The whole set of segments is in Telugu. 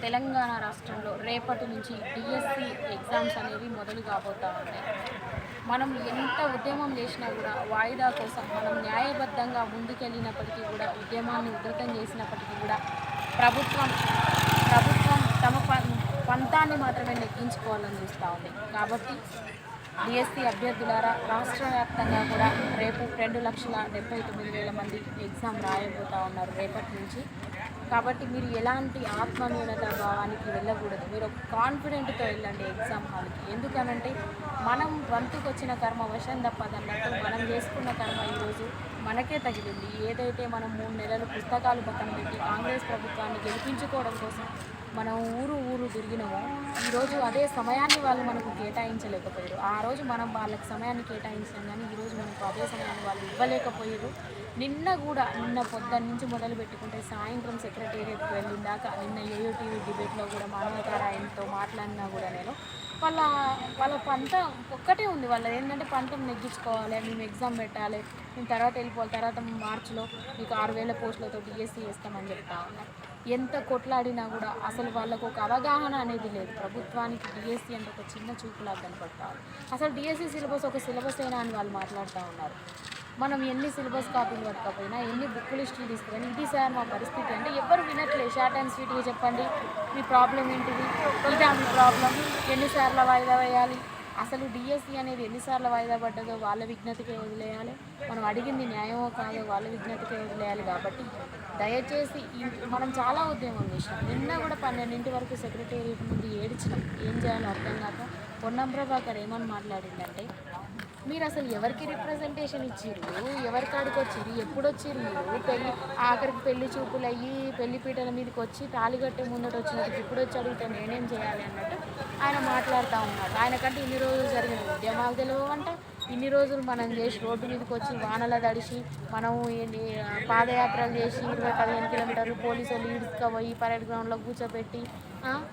తెలంగాణ రాష్ట్రంలో రేపటి నుంచి డిఎస్సి ఎగ్జామ్స్ అనేవి మొదలు కాబోతా ఉన్నాయి మనం ఎంత ఉద్యమం చేసినా కూడా వాయిదా కోసం మనం న్యాయబద్ధంగా ముందుకెళ్ళినప్పటికీ కూడా ఉద్యమాన్ని ఉధృతం చేసినప్పటికీ కూడా ప్రభుత్వం ప్రభుత్వం తమ పం- పంతాన్ని మాత్రమే నెగ్గించుకోవాలని చూస్తూ ఉంది. కాబట్టి డిఎస్సి అభ్యర్థులారా రాష్ట్ర వ్యాప్తంగా కూడా రేపు రెండు లక్షల డెబ్బై తొమ్మిది వేల మంది ఎగ్జామ్ రాయబోతూ ఉన్నారు రేపటి నుంచి. కాబట్టి మీరు ఎలాంటి ఆత్మన్యూనత భావానికి వెళ్ళకూడదు. మీరు ఒక కాన్ఫిడెంట్తో వెళ్ళండి ఎగ్జామ్ హాల్కి. ఎందుకనంటే మనం వంతుకు వచ్చిన కర్మ వశం తప్పదన్నట్టు మనం చేసుకున్న కర్మ ఈరోజు మనకే తగిలింది. ఏదైతే మనం మూడు నెలలు పుస్తకాలు పక్కన పెట్టి కాంగ్రెస్ ప్రభుత్వాన్ని గెలిపించుకోవడం కోసం మనం ఊరు ఊరు తిరిగినామో. ఈరోజు అదే సమయాన్ని వాళ్ళు మనకు కేటాయించలేకపోయారు. ఆ రోజు మనం వాళ్ళకి సమయాన్ని కేటాయించాం కానీ ఈరోజు మనకు అదే సమయాన్ని వాళ్ళు ఇవ్వలేకపోయారు. నిన్న కూడా నిన్న పొద్దున్న నుంచి మొదలు పెట్టుకుంటే సాయంత్రం సెక్రటేరియట్కి వెళ్ళిన దాకా నిన్న ఏయూటీవీ డిబేట్లో కూడా మానవతారాయణతో మాట్లాడినా కూడా నేను. వాళ్ళ వాళ్ళ పంట ఒక్కటే ఉంది. వాళ్ళ ఏంటంటే పంటను నెగ్గించుకోవాలి మేము ఎగ్జామ్ పెట్టాలి మేము తర్వాత వెళ్ళిపోవాలి తర్వాత మార్చిలో మీకు ఆరు వేల పోస్టులతో డిఎస్సి చేస్తామని చెప్తా ఉన్నారు. ఎంత కొట్లాడినా కూడా అసలు వాళ్ళకు ఒక అవగాహన అనేది లేదు. ప్రభుత్వానికి డిఎస్సి అంటే ఒక చిన్న చూపులాగా కనపడతారు. అసలు డిఎస్సి సిలబస్ ఒక సిలబస్ అయినా అని వాళ్ళు మాట్లాడుతూ ఉన్నారు. మనం ఎన్ని సిలబస్ కాపీలు పట్టకపోయినా ఎన్ని బుక్ లిస్టులు తీసుకుపోయినా ఇది సార్ మా పరిస్థితి అంటే ఎవరు వినట్లేదు షార్ట్ అండ్ స్వీట్గా చెప్పండి. మీ ప్రాబ్లం ఏంటిది? ఇదా మీ ప్రాబ్లం? ఎన్నిసార్లు వాయిదా వేయాలి? అసలు డిఎస్సి అనేది ఎన్నిసార్లు వాయిదా పడ్డదో వాళ్ళ విజ్ఞతకే వదిలేయాలి. మనం అడిగింది న్యాయమో కాదో వాళ్ళ విజ్ఞతకే వదిలేయాలి కాబట్టి దయచేసి మనం చాలా ఉద్యమం చేసినాం. నిన్న కూడా పన్నెండింటి వరకు సెక్రటేరియట్ ముందు ఏడ్చినాం. ఏం చేయాలో అర్థం కాక పొన్నం ప్రభాకర్ ఏమని మాట్లాడిందంటే మీరు అసలు ఎవరికి రిప్రజెంటేషన్ ఇచ్చిర్రు? ఎవరి కాడికి వచ్చిర్రు? ఎప్పుడు వచ్చిర్రు? మీరు పెళ్ళి ఆఖరికి పెళ్ళి చూపులు అయ్యి పెళ్ళి పీటల మీదకి వచ్చి తాళి ముందట వచ్చినట్టు ఇప్పుడు వచ్చి అడిగితే నేనేం చేయాలి అన్నట్టు ఆయన మాట్లాడుతూ ఉన్నారు ఆయనకంటే ఇన్ని రోజులు జరిగిన ఉద్యమాలు తెలియవంట. ఇన్ని రోజులు మనం చేసి రోడ్డు మీదకి వచ్చి వానల తడిసి మనం పాదయాత్రలు చేసి ఇరవై పదిహేను కిలోమీటర్లు పోలీసు వాళ్ళు ఈడ్చుకపోయి పరేడ్ గ్రౌండ్లో కూర్చోబెట్టి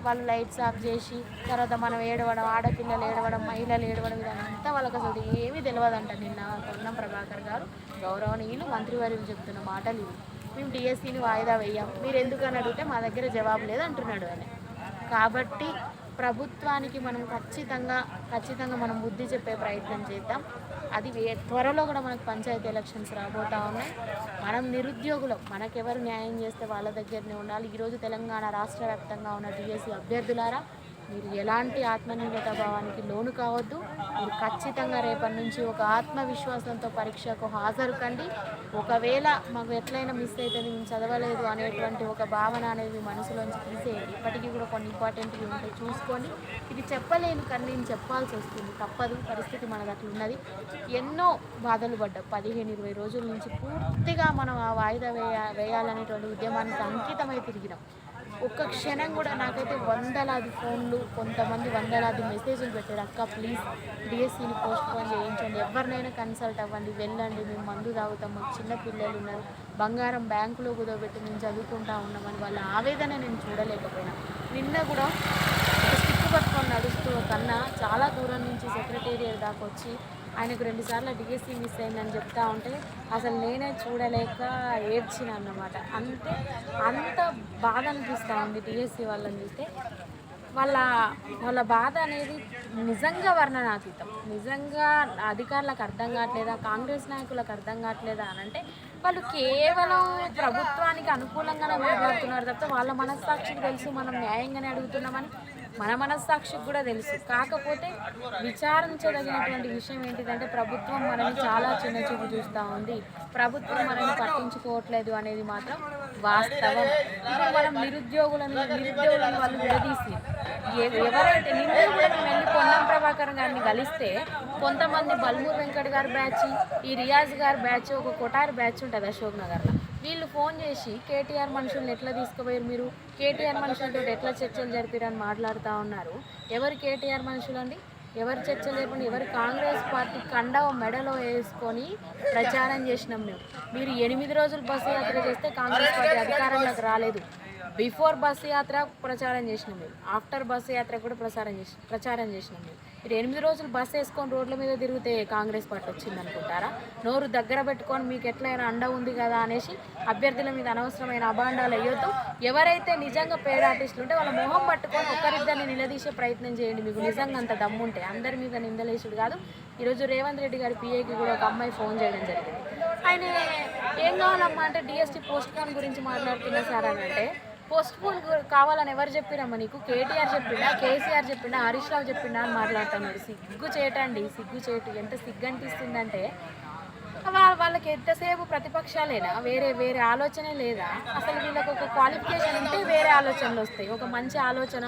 వాళ్ళు లైట్స్ ఆఫ్ చేసి తర్వాత మనం ఏడవడం ఆడపిల్లలు ఏడవడం మహిళలు ఏడవడం ఇదంతా వాళ్ళకి అసలు ఏమీ తెలియదంట నిన్న పొన్నం ప్రభాకర్ గారు. గౌరవనీయులు మంత్రివర్యులు చెప్తున్న మాటలు ఇవి. మేము డిఎస్సిని వాయిదా వేయం. మీరు ఎందుకని అడిగితే మా దగ్గర జవాబు లేదు అంటున్నాడు ఆయన కాబట్టి ప్రభుత్వానికి మనం ఖచ్చితంగా ఖచ్చితంగా మనం బుద్ధి చెప్పే ప్రయత్నం చేద్దాం. అది వే త్వరలో కూడా మనకు పంచాయతీ ఎలక్షన్స్ రాబోతా ఉన్నాయి. మనం నిరుద్యోగులు మనకెవరు న్యాయం చేస్తే వాళ్ళ దగ్గరనే ఉండాలి. ఈరోజు తెలంగాణ రాష్ట్ర వ్యాప్తంగా ఉన్న డిఎస్సి అభ్యర్థులారా మీరు ఎలాంటి ఆత్మనిర్భత భావానికి లోను కావద్దు. మీరు ఖచ్చితంగా రేపటి నుంచి ఒక ఆత్మవిశ్వాసంతో పరీక్షకు హాజరు కండి ఒకవేళ మాకు ఎట్లయినా మిస్ అవుతుంది మేము చదవలేదు అనేటువంటి ఒక భావన అనేది మనసులోంచి తీసేయండి. ఇప్పటికీ కూడా కొన్ని ఇంపార్టెంట్వి ఉంటాయి చూసుకొని ఇది చెప్పలేను కానీ నేను చెప్పాల్సి వస్తుంది. తప్పదు. పరిస్థితి మనకు అట్లున్నది ఎన్నో బాధలు పడ్డా. పదిహేను ఇరవై రోజుల నుంచి పూర్తిగా మనం ఆ వాయిదా వేయ వేయాలనేటువంటి ఉద్యమానికి అంకితమై తిరిగినాం. ఒక్క క్షణం కూడా నాకైతే వందలాది ఫోన్లు కొంతమంది వందలాది మెసేజ్లు పెట్టారు. అక్క ప్లీజ్ డిఎస్సిని పోస్ట్ పోన్ చేయించండి. ఎవరినైనా కన్సల్ట్ అవ్వండి. వెళ్ళండి. మేము మందు తాగుతాం. మాకు చిన్న పిల్లలు ఉన్నారు. బంగారం బ్యాంకులో కుదోబెట్టి మేము చదువుకుంటా ఉన్నామని వాళ్ళ ఆవేదన నేను చూడలేకపోయినా. నిన్న కూడా స్టిక్ పట్టుకొని నడుస్తూ కన్నా చాలా దూరం నుంచి సెక్రటేరియట్ దాకా వచ్చి ఆయనకు రెండుసార్లు డిఎస్సి మిస్ అయిందని చెప్తా ఉంటే అసలు నేనే చూడలేక ఏడ్చిన అన్నమాట. అంతే అంత బాధ అనిపిస్తూ ఉంది డిఎస్సి వాళ్ళని చూస్తే. వాళ్ళ వాళ్ళ బాధ అనేది నిజంగా వర్ణనాతీతం. నిజంగా అధికారులకు అర్థం కావట్లేదా? కాంగ్రెస్ నాయకులకు అర్థం కావట్లేదా అని అంటే వాళ్ళు కేవలం ప్రభుత్వానికి అనుకూలంగానే మాట్లాడుతున్నారు తప్ప వాళ్ళ మనస్సాక్షికి తెలుసు మనం న్యాయంగానే అడుగుతున్నామని మన మనస్సాక్షికి కూడా తెలుసు. కాకపోతే విచారించదగినటువంటి విషయం ఏంటిదంటే ప్రభుత్వం మనల్ని చాలా చిన్న చూపు చూస్తూ ఉంది. ప్రభుత్వం మనల్ని పట్టించుకోవట్లేదు అనేది మాత్రం వాస్తవం. ఇప్పుడు మనం నిరుద్యోగులను నిరుద్యోగులను వాళ్ళు విడదీసి ఎవరైతే నిరుద్యోగులను వెళ్ళి పొన్నం ప్రభాకర్ గారిని కలిస్తే కొంతమంది బల్మూర్ వెంకట్ గారి బ్యాచ్ ఈ రియాజ్ గారి బ్యాచ్ ఒక కొటారి బ్యాచ్ ఉంటుంది అశోక్ నగర్లో. వీళ్ళు ఫోన్ చేసి కేటీఆర్ మనుషుల్ని ఎట్లా తీసుకుపోయారు మీరు? కేటీఆర్ మనుషులతో ఎట్లా చర్చలు జరిపారని మాట్లాడుతూ ఉన్నారు. ఎవరు కేటీఆర్ మనుషులు అండి ఎవరు చర్చలు లేకుండా ఎవరు కాంగ్రెస్ పార్టీ కండవ మెడలో వేసుకొని ప్రచారం చేసినాం మేము. మీరు ఎనిమిది రోజులు బస్సు యాత్ర చేస్తే కాంగ్రెస్ పార్టీ అధికారంలోకి రాలేదు. బిఫోర్ బస్సు యాత్ర ప్రచారం చేసినాం మేము. ఆఫ్టర్ బస్సు యాత్ర కూడా ప్రచారం చేసి ప్రచారం చేసినాం మేము. మీరు ఎనిమిది రోజులు బస్సు వేసుకొని రోడ్ల మీద తిరిగితే కాంగ్రెస్ పార్టీ వచ్చింది అనుకుంటారా? నోరు దగ్గర పెట్టుకొని మీకు ఎట్లయినా అండ ఉంది కదా అనేసి అభ్యర్థుల మీద అనవసరమైన అభాండాలు అయ్యొద్దు ఎవరైతే నిజంగా పేద ఆర్టిస్టులు ఉంటే వాళ్ళ మొహం పట్టుకొని ఒకరిద్దరిని నిలదీసే ప్రయత్నం చేయండి. మీకు నిజంగా అంత దమ్ముంటే అందరి మీద నిందలేసుడు కాదు. ఈరోజు రేవంత్ రెడ్డి గారి పిఏకి కూడా ఒక అమ్మాయి ఫోన్ చేయడం జరిగింది. ఆయన ఏం కావాలమ్మా అంటే డిఎస్టీ పోస్ట్ పోన్ గురించి మాట్లాడుతున్నా సార్ అని అంటే పోస్ట్ పోన్ కావాలని ఎవరు చెప్పిరమ్మా నీకు? కేటీఆర్ చెప్పిండా కేసీఆర్ చెప్పిండా హరీష్ రావు చెప్పిండా అని మాట్లాడుతున్నాడు. సిగ్గు చేయటండి సిగ్గు చేయటం ఎంత సిగ్గు అనిపిస్తుందంటే వాళ్ళకి ఎంతసేపు ప్రతిపక్షాలేనా? వేరే వేరే ఆలోచనే లేదా? అసలు వీళ్ళకి ఒక క్వాలిఫికేషన్ ఉంటే వేరే ఆలోచనలు వస్తాయి. ఒక మంచి ఆలోచన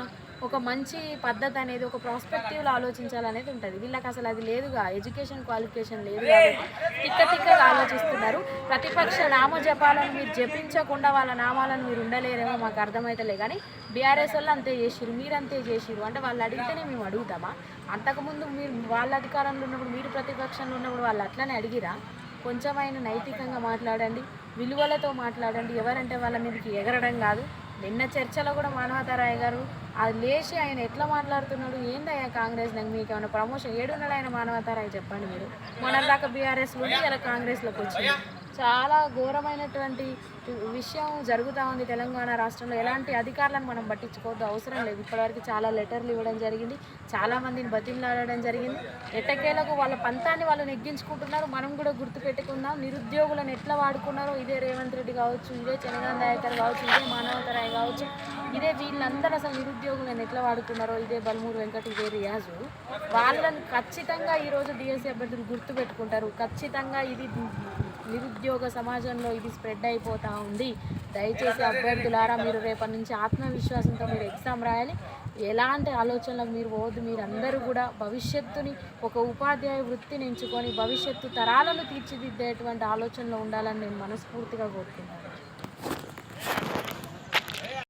ఒక మంచి పద్ధతి అనేది ఒక ప్రాస్పెక్టివ్లో ఆలోచించాలనేది ఉంటుంది. వీళ్ళకి అసలు అది లేదుగా. ఎడ్యుకేషన్ క్వాలిఫికేషన్ లేదు కాబట్టి తిక్క తిక్కగా ఆలోచిస్తున్నారు. ప్రతిపక్ష నామ జపాలను మీరు జపించకుండా వాళ్ళ నామాలను మీరు ఉండలేరేమో మాకు అర్థమవుతలే కానీ బీఆర్ఎస్ వాళ్ళు అంతే చేసిరు మీరు అంతే చేసిరు అంటే వాళ్ళు అడిగితేనే మేము అడుగుతామా? అంతకుముందు మీరు వాళ్ళ అధికారంలో ఉన్నప్పుడు మీరు ప్రతిపక్షంలో ఉన్నప్పుడు వాళ్ళు అట్లనే అడిగిరా? కొంచెమైనా నైతికంగా మాట్లాడండి విలువలతో మాట్లాడండి. ఎవరంటే వాళ్ళ మీదకి ఎగరడం కాదు. నిన్న చర్చలో కూడా మానవతారాయ్ గారు అది లేచి ఆయన ఎట్లా మాట్లాడుతున్నాడు? ఏందయ్యా కాంగ్రెస్ నాకు మీకు ఏమైనా ప్రమోషన్ ఏడున్నాడు ఆయన మానవతారాయ్? చెప్పండి మీరు. మొన్న దాకా బీఆర్ఎస్లో ఇలా కాంగ్రెస్లోకి వచ్చింది. చాలా ఘోరమైనటువంటి విషయం జరుగుతూ ఉంది తెలంగాణ రాష్ట్రంలో. ఎలాంటి అధికారులను మనం పట్టించుకోవద్దు అవసరం లేదు. ఇప్పటివరకు చాలా లెటర్లు ఇవ్వడం జరిగింది చాలామందిని బతిమలాడడం జరిగింది. ఎట్టకేలకు వాళ్ళ పంతాన్ని వాళ్ళు నెగ్గించుకుంటున్నారు. మనం కూడా గుర్తుపెట్టుకుందాం నిరుద్యోగులను ఎట్లా వాడుకున్నారో. ఇదే రేవంత్ రెడ్డి కావచ్చు ఇదే చంద్రబాబు నాయకర్ కావచ్చు ఇదే మానవతరాయ్ కావచ్చు ఇదే వీళ్ళందరూ అసలు నిరుద్యోగులను ఎట్లా వాడుకున్నారో. ఇదే బల్మూరు వెంకట ఇదే రియాజు. వాళ్ళని ఖచ్చితంగా ఈరోజు డిఎస్సీ అభ్యర్థులు గుర్తుపెట్టుకుంటారు. ఖచ్చితంగా ఇది నిరుద్యోగ సమాజంలో ఇది స్ప్రెడ్ అయిపోతూ ఉంది. దయచేసి అభ్యర్థులారా మీరు రేపటి నుంచి ఆత్మవిశ్వాసంతో మీరు ఎగ్జామ్ రాయాలి. ఎలాంటి ఆలోచనలకు మీరు పోవద్దు. మీరందరూ కూడా భవిష్యత్తుని ఒక ఉపాధ్యాయ వృత్తిని ఎంచుకొని భవిష్యత్తు తరాలను తీర్చిదిద్దేటువంటి ఆలోచనలో ఉండాలని నేను మనస్ఫూర్తిగా కోరుతున్నాను